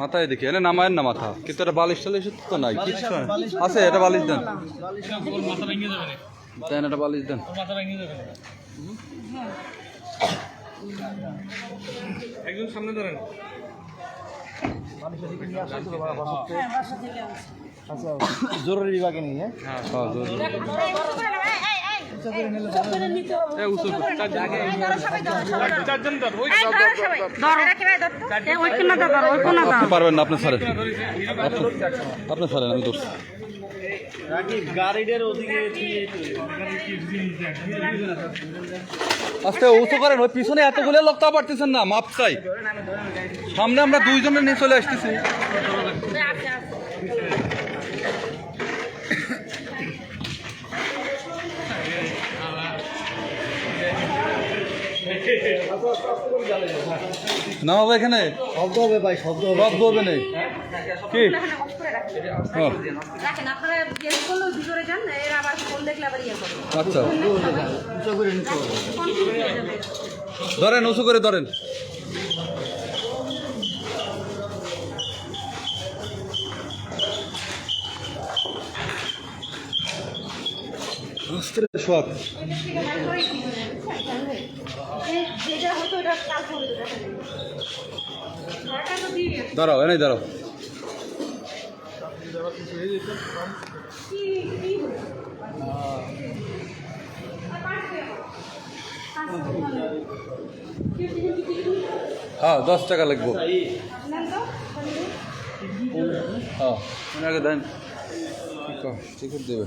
মাথায় দেখি এনে নামায়েন না মাথা। কিন্তু এটা বালিশ টালিশ তো নাই। কিচ্ছু। আছে এটা বালিশ দেন। দেন এটা বালিশ দেন। একজন সামনে ধরেন। হ্যাঁ আনছি জরুরি বিভাগে নিয়ে। হ্যাঁ, জরুরি। ছাড়েন আমি উঁচু করেন। ওই পিছনে এতগুলো লোক তা পারতেছেন না। মাপ চাই। সামনে আমরা দুইজনের নিয়ে চলে আসতেছি। না হবে এখানে? শব্দ হবে ভাই শব্দ হবে। শব্দ হবে নেই। কি? আচ্ছা। ধরেন উঁচু করে করলে ভিতরে যান এর আবার ফোন দেখলে আবার ইয়ে করবে আচ্ছা উঁচু করে নিতে হবে কনফিউজ হয়ে যাবে ধরেন উঁচু করে ধরেন সব। দাঁড়াও এনেই দাঁড়াও। হ্যাঁ দশ টাকা লাগবো। হ্যাঁ ওনাকে দেন। টিকিট দেবে।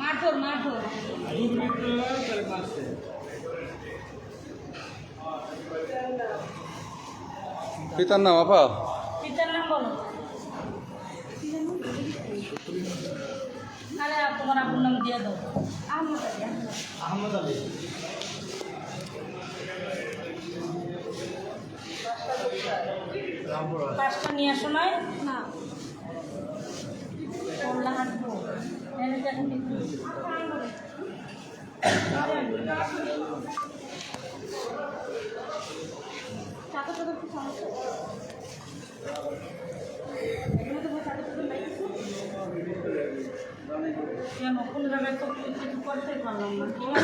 মারধর মারধর। পিতার নাম আপা? পিতার নাম বলো। নাহলে তোমার আপুর নাম দিয়ে দাও। আহমদ আলী আহমদ। আলী। পাঁচটা নিয়ে আসো নয় না। কেন কোন জায়গায় তো কিছু করতে পারলাম না তোমার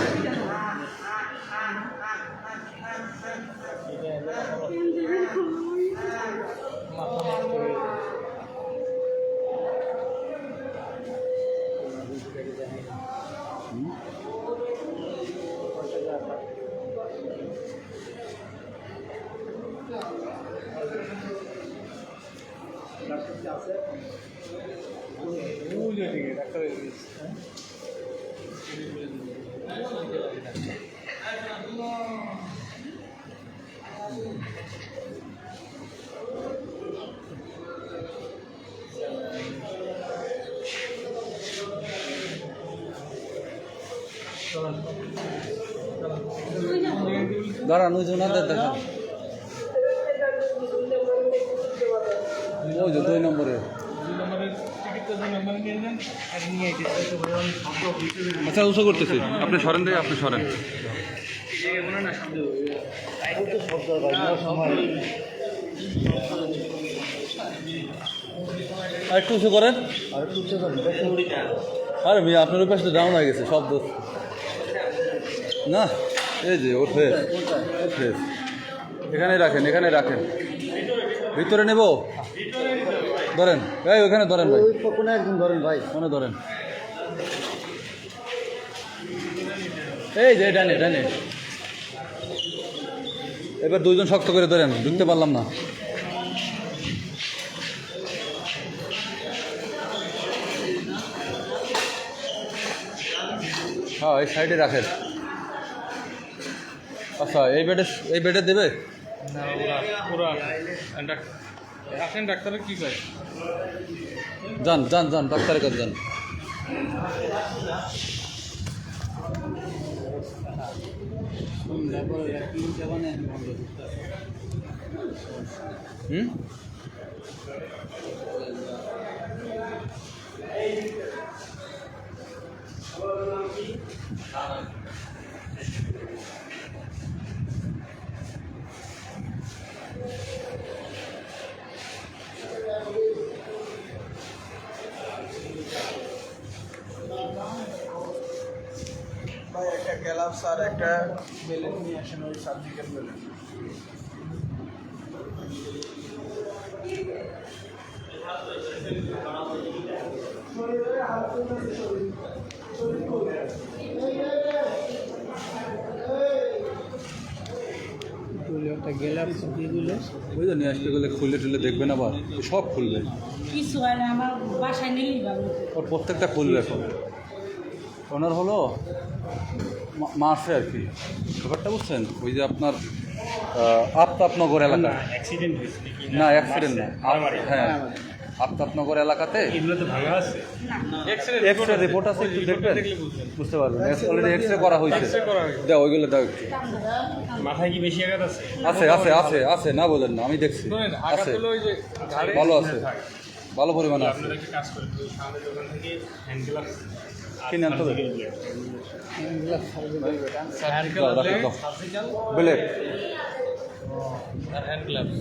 দাঁড়ান ওই যে ওনাদের দেখান। ওই যে দুই নম্বরে। নম্বরের আচ্ছা উঁচু করতেছি। আপনি সরেন দেয় আপনি সরেন। শব্দ ভাই আর একটু উঁচু করেন আর মেয়ে আপনার পাশে ডাউন হয়ে গেছে শব্দ না এই যে ওর ওর ফেস এখানে রাখেন এখানে রাখেন। ভিতরে নেব? ধরেন। ভাই ওখানে ধরেন ভাই। ওই কোনো একজন ধরেন ভাই। মনে ধরেন। এই যে ডানে ডানে এবার দুইজন শক্ত করে ধরেন ঢুকতে পারলাম না। হ্যাঁ এই সাইডে রাখেন। আচ্ছা এই বেডে এই বেডে দেবে? না ওরা আসেন ডাক্তারের কি কয়? যান যান যান ডাক্তারের কাছে যান। হুম? গ্যালাপস আর একটা বেলেন নিয়ে আসেন ওই সার্জিক্যাল বেলেন। একটা গ্যালাপস দিগুলো ওই তো নিয়ে আসতে গেলে খুলে টুলে দেখবেন আবার সব খুলবে। কিছু আমার বাসায় নিলেই ওর প্রত্যেকটা খুলবে এখন। ওনার হলো মাসে আর কি। ব্যাপারটা বুঝছেন? ওই যে আপনার আফতাবনগর এলাকা। না? অ্যাক্সিডেন্ট না। হ্যাঁ। আফতাবনগর এলাকাতে এক্সরে রিপোর্ট আছে। একটু দেখবেন? বুঝতে পারবেন। অলরেডি এক্সরে করা হয়েছে। X-ray করা হয়েছে। দাও ওইগুলো দাও একটু। মাথায় কি বেশি আঘাত আছে? আছে আছে আছে আছে। না বলেন না আমি দেখছি। আছে। ভালো আছে। ভালো পরিমাণে আছে। কিনে আনতে হবে। গ্লাভস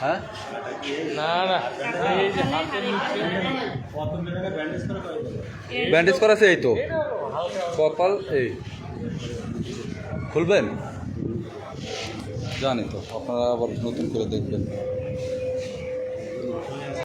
হ্যাঁ? না ব্যান্ডেজ করা আছে এই তো। কপাল এই। খুলবেন? জানি তো, আপনারা আবার নতুন করে দেখবেন।